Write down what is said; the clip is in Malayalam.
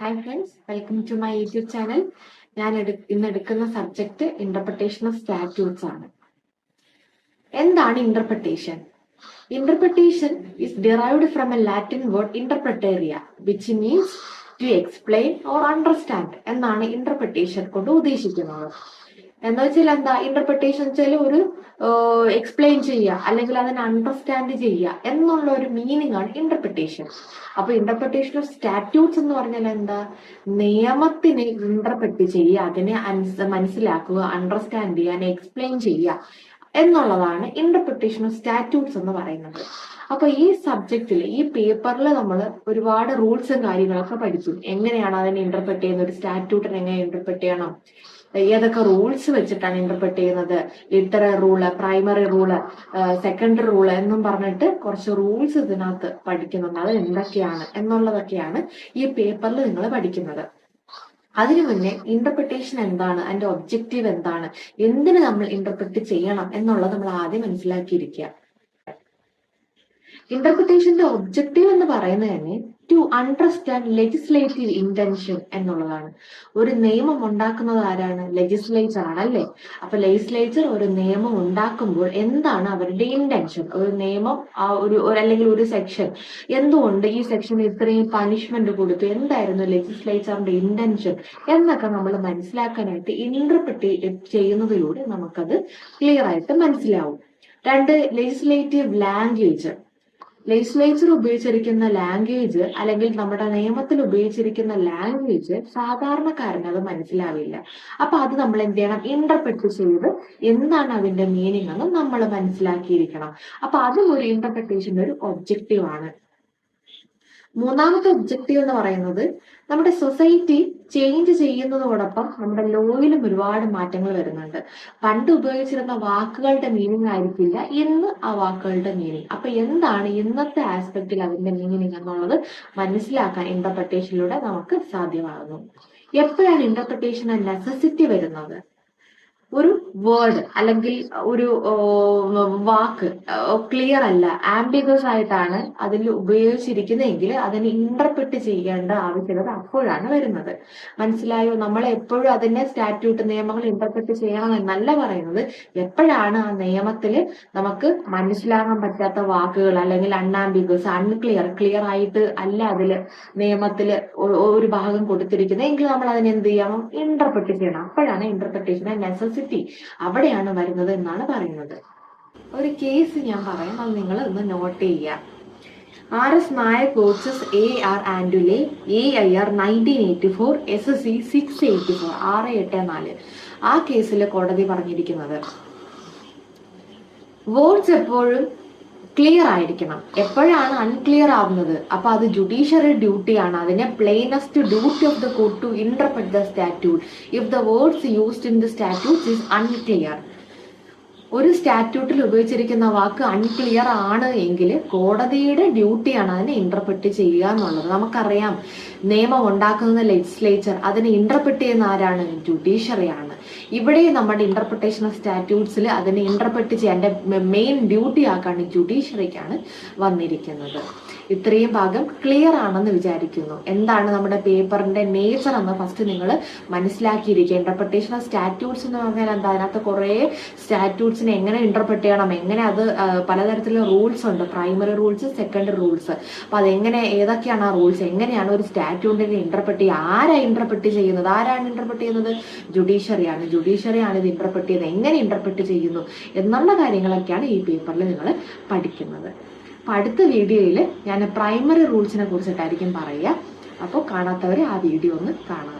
Hi friends welcome to my YouTube channel ഞാൻ ഇന്ന് എടുക്കുന്ന സബ്ജക്ട് ഇന്റർപ്രിട്ടേഷൻ ഓഫ് സ്റ്റാറ്റ്യൂട്ട്സ് ആണ്. എന്താണ് interpretation interpretation is derived from a Latin word interpretaria which means to explain or understand എന്നാണ് ഇന്റർപ്രിട്ടേഷൻ കൊണ്ട് ഉദ്ദേശിക്കുന്നത്. എന്ന് വെച്ചാൽ എന്താ ഇന്റർപ്രിട്ടേഷൻ വെച്ചാൽ ഒരു എക്സ്പ്ലെയിൻ ചെയ്യുക അല്ലെങ്കിൽ അതിനെ അണ്ടർസ്റ്റാൻഡ് ചെയ്യുക എന്നുള്ള ഒരു മീനിങ് ആണ് ഇന്റർപ്രിട്ടേഷൻ അപ്പൊ ഇന്റർപ്രിട്ടേഷൻ ഓഫ് സ്റ്റാറ്റ്യൂട്ട്സ് എന്ന് പറഞ്ഞാൽ എന്താ നിയമത്തിനെ ഇന്റർപ്രറ്റ് ചെയ്യുക അതിനെ മനസ്സിലാക്കുക അണ്ടർസ്റ്റാൻഡ് ചെയ്യുക എക്സ്പ്ലെയിൻ ചെയ്യുക എന്നുള്ളതാണ് ഇന്റർപ്രിട്ടേഷൻ ഓഫ് സ്റ്റാറ്റ്യൂട്ട്സ് എന്ന് പറയുന്നത്. അപ്പൊ ഈ സബ്ജക്റ്റിൽ ഈ പേപ്പറിൽ നമ്മൾ ഒരുപാട് റൂൾസും കാര്യങ്ങളൊക്കെ പഠിച്ചു. എങ്ങനെയാണ് അതിനെ ഇന്റർപ്രറ്റ് ചെയ്യുന്നത്? ഒരു സ്റ്റാറ്റ്യൂട്ടിനെ എങ്ങനെ ഇന്റർപ്രറ്റ് ചെയ്യണം? ഏതൊക്കെ റൂൾസ് വെച്ചിട്ടാണ് ഇന്റർപ്രറ്റ് ചെയ്യുന്നത്? Literary rule primary rule secondary rule എന്നും പറഞ്ഞിട്ട് കുറച്ച് റൂൾസ് ഇതിനകത്ത് പഠിക്കുന്നുണ്ട്. അത് എന്തൊക്കെയാണ് എന്നുള്ളതൊക്കെയാണ് ഈ പേപ്പറിൽ നിങ്ങൾ പഠിക്കുന്നത്. അതിനു മുന്നേ ഇന്റർപ്രിട്ടേഷൻ എന്താണ്? അതിന്റെ ഒബ്ജക്റ്റീവ് എന്താണ്? എന്തിന് നമ്മൾ ഇന്റർപ്രിറ്റ് ചെയ്യണം എന്നുള്ളത് നമ്മൾ ആദ്യം മനസ്സിലാക്കിയിരിക്കുക. ഇന്റർപ്രിട്ടേഷന്റെ ഒബ്ജക്റ്റീവ് എന്ന് പറയുന്നത് തന്നെ ടു അണ്ടർസ്റ്റാൻഡ് ലെജിസ്ലേറ്റീവ് ഇന്റൻഷൻ എന്നുള്ളതാണ്. ഒരു നിയമം ഉണ്ടാക്കുന്നത് ആരാണ്? ലെജിസ്ലേച്ചർ ആണ് അല്ലേ? അപ്പൊ ലെജിസ്ലേച്ചർ ഒരു നിയമം ഉണ്ടാക്കുമ്പോൾ എന്താണ് അവരുടെ ഇന്റൻഷൻ ഒരു നിയമം ആ ഒരു അല്ലെങ്കിൽ ഒരു സെക്ഷൻ എന്തുകൊണ്ട് ഈ സെക്ഷന് ഇത്രയും പണിഷ്മെന്റ് കൊടുത്തു? എന്തായിരുന്നു ലെജിസ്ലേച്ചറിന്റെ ഇന്റൻഷൻ എന്നൊക്കെ നമ്മൾ മനസ്സിലാക്കാനായിട്ട് ഇന്റർപ്രിറ്റ് ചെയ്യുന്നതിലൂടെ നമുക്കത് ക്ലിയർ ആയിട്ട് മനസ്സിലാവും. രണ്ട് ലെജിസ്ലേറ്റീവ് ലാംഗ്വേജ് ലെജിസ്ലേച്ചർ ഉപയോഗിച്ചിരിക്കുന്ന ലാംഗ്വേജ് അല്ലെങ്കിൽ നമ്മുടെ നിയമത്തിൽ ഉപയോഗിച്ചിരിക്കുന്ന ലാംഗ്വേജ് സാധാരണക്കാരന് അത് മനസ്സിലാവില്ല. അപ്പൊ അത് നമ്മൾ എന്ത് ചെയ്യണം? ഇന്റർപ്രറ്റ് ചെയ്ത് എന്താണ് അതിന്റെ മീനിങ് എന്ന് നമ്മൾ മനസ്സിലാക്കിയിരിക്കണം. അപ്പൊ അതും ഒരു ഇന്റർപ്രിട്ടേഷന്റെ ഒരു ഒബ്ജക്റ്റീവ് ആണ്. മൂന്നാമത്തെ ഒബ്ജക്റ്റീവ് എന്ന് പറയുന്നത് നമ്മുടെ സൊസൈറ്റി ചേഞ്ച് ചെയ്യുന്നതോടൊപ്പം നമ്മുടെ ലോയിലും ഒരുപാട് മാറ്റങ്ങൾ വരുന്നുണ്ട്. പണ്ട് ഉപയോഗിച്ചിരുന്ന വാക്കുകളുടെ മീനിങ് ആയിരിക്കില്ല. ഇന്ന് ആ വാക്കുകളുടെ മീനിങ് അപ്പൊ എന്താണ് ഇന്നത്തെ ആസ്പെക്റ്റിൽ അതിന്റെ മീനിങ് എന്നുള്ളത് മനസ്സിലാക്കാൻ ഇന്റർപ്രിട്ടേഷനിലൂടെ നമുക്ക് സാധ്യമാകുന്നു. എപ്പോഴാണ് ഇന്റർപ്രിട്ടേഷൻ നെസസിറ്റി വരുന്നത്? ഒരു വേർഡ് അല്ലെങ്കിൽ ഒരു വാക്ക് ക്ലിയർ അല്ല ആംബിഗസ് ആയിട്ടാണ് അതിൽ ഉപയോഗിച്ചിരിക്കുന്നതെങ്കിൽ അതിനെ ഇന്റർപ്രിറ്റ് ചെയ്യേണ്ട ആവശ്യകത അപ്പോഴാണ് വരുന്നത്. മനസ്സിലായോ? നമ്മൾ എപ്പോഴും അതിന്റെ സ്റ്റാറ്റ്യൂട്ട് നിയമങ്ങൾ ഇന്റർപ്രിറ്റ് ചെയ്യണം എന്നല്ല പറയുന്നത്. എപ്പോഴാണ് ആ നിയമത്തിൽ നമുക്ക് മനസ്സിലാകാൻ പറ്റാത്ത വാക്കുകൾ അല്ലെങ്കിൽ അൺആംബിഗസ് അൺക്ലിയർ ക്ലിയർ ആയിട്ട് അല്ല അതിൽ നിയമത്തിൽ ഒരു ഭാഗം കൊടുത്തിരിക്കുന്നത്. എങ്കിൽ നമ്മൾ അതിനെന്ത് ചെയ്യണം? ഇന്റർപ്രിറ്റ് ചെയ്യണം. അപ്പോഴാണ് ഇന്റർപ്രിട്ടേഷന്റെ നെസസിറ്റി അവിടെയാണ് വരുന്നത് എന്നാണ് പറയുന്നത്. ഒരു കേസ് ഞാൻ പറയാം. അത് നിങ്ങൾ ഒന്ന് നോട്ട് ചെയ്യുക. R S Nair coaches A R Antulay A I R nineteen eighty four S S C six eighty four ആറ് എട്ട് നാല്. ആ കേസിൽ കോടതി പറഞ്ഞിരിക്കുന്നത് വേർഡ്സ് എപ്പോഴും ക്ലിയർ ആയിരിക്കണം. എപ്പോഴാണ് അൺക്ലിയർ ആവുന്നത്? അപ്പൊ അത് ജുഡീഷ്യറി ഡ്യൂട്ടിയാണ് അതിനെ plainest duty of the court to interpret the statute if the words used in the statute is unclear ഒരു സ്റ്റാറ്റ്യൂട്ടിൽ ഉപയോഗിച്ചിരിക്കുന്ന വാക്ക് അൺക്ലിയർ ആണ് എങ്കിൽ കോടതിയുടെ ഡ്യൂട്ടിയാണ് അതിനെ ഇന്റർപ്രിറ്റ് ചെയ്യുക എന്നുള്ളത്. നമുക്കറിയാം നിയമം ഉണ്ടാക്കുന്ന ലെജിസ്ലേച്ചർ അതിനെ ഇന്റർപ്രിറ്റ് ചെയ്യുന്ന ആരാണ്? ജുഡീഷ്യറിയാണ് ഇവിടെ നമ്മുടെ ഇന്റർപ്രിട്ടേഷൻ ഓഫ് സ്റ്റാറ്റ്യൂട്ട്സിൽ അതിനെ ഇന്റർപ്രിറ്റ് ചെയ്യാൻ മെയിൻ ഡ്യൂട്ടി ആക്കാണ് ജുഡീഷ്യറിക്കാണ് വന്നിരിക്കുന്നത്. ഇത്രയും ഭാഗം ക്ലിയർ ആണെന്ന് വിചാരിക്കുന്നു. എന്താണ് നമ്മുടെ പേപ്പറിന്റെ നേച്ചർ എന്ന് ഫസ്റ്റ് നിങ്ങൾ മനസ്സിലാക്കിയിരിക്കുക. ഇന്റർപ്രിട്ടേഷൻ ഓഫ് സ്റ്റാറ്റ്യൂട്ട്സ് എന്ന് പറഞ്ഞാൽ എന്താ? അതിനകത്ത് കുറേ സ്റ്റാറ്റ്യൂട്ട്സിനെ എങ്ങനെ ഇന്റർപ്രറ്റ് ചെയ്യണം എങ്ങനെ അത് പലതരത്തിലുള്ള റൂൾസ് ഉണ്ട്. പ്രൈമറി റൂൾസ് സെക്കൻഡറി റൂൾസ് അപ്പൊ അതെങ്ങനെ ഏതൊക്കെയാണ് ആ റൂൾസ് എങ്ങനെയാണ് ഒരു സ്റ്റാറ്റ്യൂണ്ടിനെ ഇന്റർപ്രറ്റ് ചെയ്യുക? ആരാ ഇന്റർപ്രറ്റ് ചെയ്യുന്നത്? ആരാണ് ഇന്റർപ്രറ്റ് ചെയ്യുന്നത്? ജുഡീഷ്യറിയാണ് ജുഡീഷ്യറിയാണ് ഇത് ഇന്റർപ്രറ്റ് ചെയ്യുന്നത്. എങ്ങനെ ഇന്റർപ്രറ്റ് ചെയ്യുന്നു? എന്നുള്ള കാര്യങ്ങളൊക്കെയാണ് ഈ പേപ്പറിൽ നിങ്ങൾ പഠിക്കുന്നത്. അപ്പൊ അടുത്ത വീഡിയോയിൽ ഞാൻ പ്രൈമറി റൂൾസിനെ കുറിച്ചിട്ടായിരിക്കും പറയുക. അപ്പോൾ കാണാത്തവരെ ആ വീഡിയോ ഒന്ന് കാണുക.